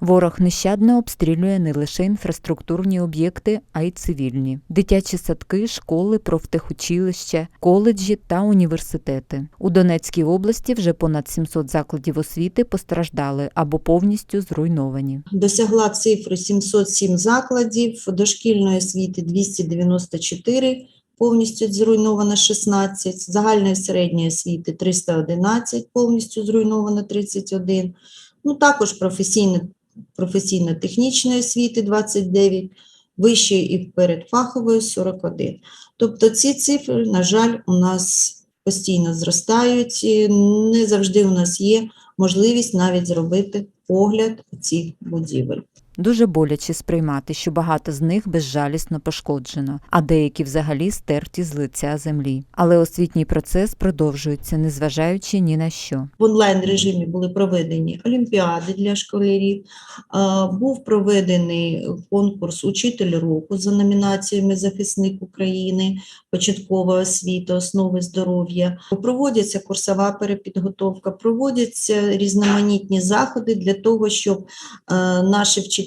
Ворог нещадно обстрілює не лише інфраструктурні об'єкти, а й цивільні: дитячі садки, школи, профтехучилища, коледжі та університети. У Донецькій області вже понад 700 закладів освіти постраждали або повністю зруйновані. досягла цифри 707 закладів, дошкільної освіти 294, повністю зруйновано 16, загальної середньої освіти 311, повністю зруйновано 31, ну також професійно, професійно-технічної освіти 29, вищої і передфахової 41. Тобто ці цифри, на жаль, у нас постійно зростають, і не завжди у нас є можливість навіть зробити огляд цих будівель. Дуже боляче сприймати, що багато з них безжалісно пошкоджено, а деякі взагалі стерті з лиця землі. Але освітній процес продовжується, незважаючи ні на що. В онлайн режимі були проведені олімпіади для школярів. Був проведений конкурс Учитель року за номінаціями Захисник України, початкова освіта, основи здоров'я. Проводяться курсова перепідготовка, проводяться різноманітні заходи для того, щоб е, наші вчителі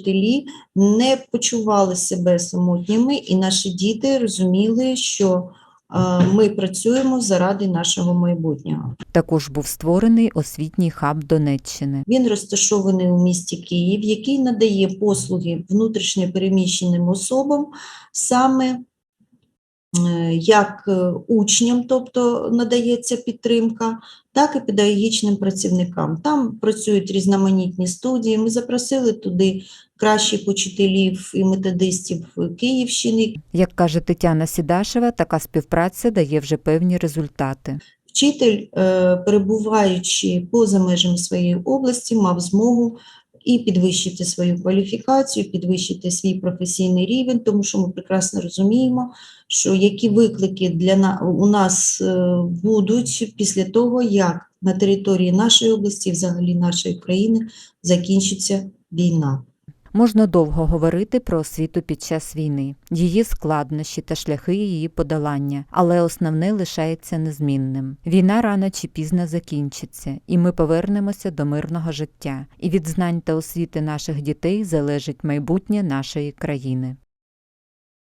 не почували себе самотніми, і наші діти розуміли, що е, ми працюємо заради нашого майбутнього. Також був створений освітній хаб Донеччини. Він розташований у місті Київ, який надає послуги внутрішньо переміщеним особам саме як е, учням, тобто надається підтримка, так і педагогічним працівникам. Там працюють різноманітні студії. Ми запросили туди кращих учителів і методистів Київщини, Як каже Тетяна Сідашева, така співпраця дає вже певні результати. Вчитель, е, перебуваючи поза межами своєї області, мав змогу і підвищити свою кваліфікацію, підвищити свій професійний рівень, тому що ми прекрасно розуміємо, що які виклики для на, у нас е, будуть після того, як на території нашої області, взагалі нашої країни, закінчиться війна. Можна довго говорити про освіту під час війни, її складнощі та шляхи її подолання, але основне лишається незмінним. Війна рано чи пізно закінчиться, і ми повернемося до мирного життя. І від знань та освіти наших дітей залежить майбутнє нашої країни.